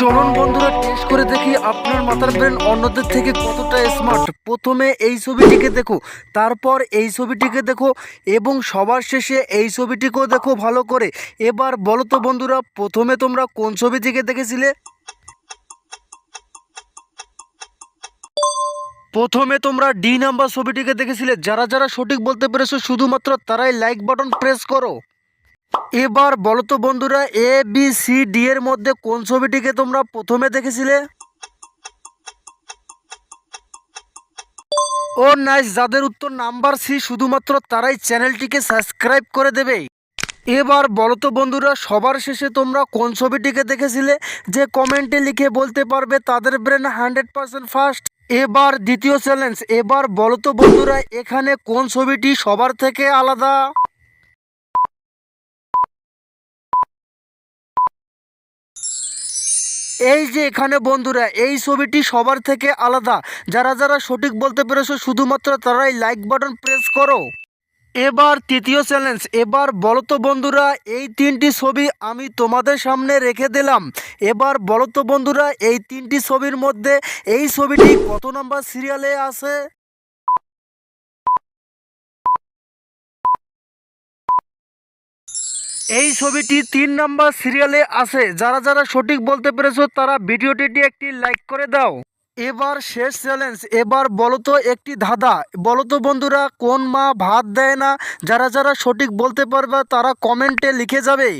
চলুন বন্ধুরা টেস্ট করে দেখি আপনার মাথার ব্রেন অন্যদের থেকে কতটা স্মার্ট প্রথমে এই ছবিটিকে দেখো, তারপর এই ছবিটিকে দেখো, এবং সবার শেষে এই ছবিটিকেও দেখো ভালো করে। এবার বলো তো বন্ধুরা, প্রথমে তোমরা কোন ছবিটিকে দেখেছিলে? প্রথমে তোমরা ডি নাম্বার ছবিটিকে দেখেছিলে। যারা যারা সঠিক বলতে পেরেছ, শুধুমাত্র তারাই লাইক বাটন প্রেস করো। এবার বলো তো বন্ধুরা এ বি সি ডি এর মধ্যে কোন ছবিটিকে তোমরা প্রথমে দেখেছিলে? ও নাইস, যাদের উত্তর নাম্বার সি শুধুমাত্র তারাই চ্যানেলটিকে সাবস্ক্রাইব করে দেবে। এবার বলো তো বন্ধুরা, সবার শেষে তোমরা কোন ছবিটিকে দেখেছিলে? যে কমেন্টে লিখে বলতে পারবে, তাদের ব্রেন হান্ড্রেড পার্সেন্ট ফার্স্ট এবার দ্বিতীয় চ্যালেঞ্জ এবার বলো তো বন্ধুরা, এখানে কোন ছবিটি সবার থেকে আলাদা? এই যে এখানে বন্ধুরা, এই ছবিটি সবার থেকে আলাদা। যারা যারা সঠিক বলতে পেরেছ, শুধুমাত্র তারাই লাইক বাটন প্রেস করো। এবার তৃতীয় চ্যালেঞ্জ এবার বলো তো বন্ধুরা, এই তিনটি ছবি আমি তোমাদের সামনে রেখে দিলাম। এবার বলো তো বন্ধুরা, এই তিনটি ছবির মধ্যে এই ছবিটি কত নম্বর সিরিয়ালে আছে? এই ছবিটি তিন নাম্বার সিরিয়ালে আছে। যারা যারা সঠিক বলতে পেরেছ, তারা ভিডিওটিটি একটি লাইক করে দাও। এবার শেষ চ্যালেঞ্জ এবার বলতো একটি ধাঁধা। বলতো বন্ধুরা, কোন মা ভাত দেয় না? যারা যারা সঠিক বলতে পারবে, তারা কমেন্টে লিখে যাবে।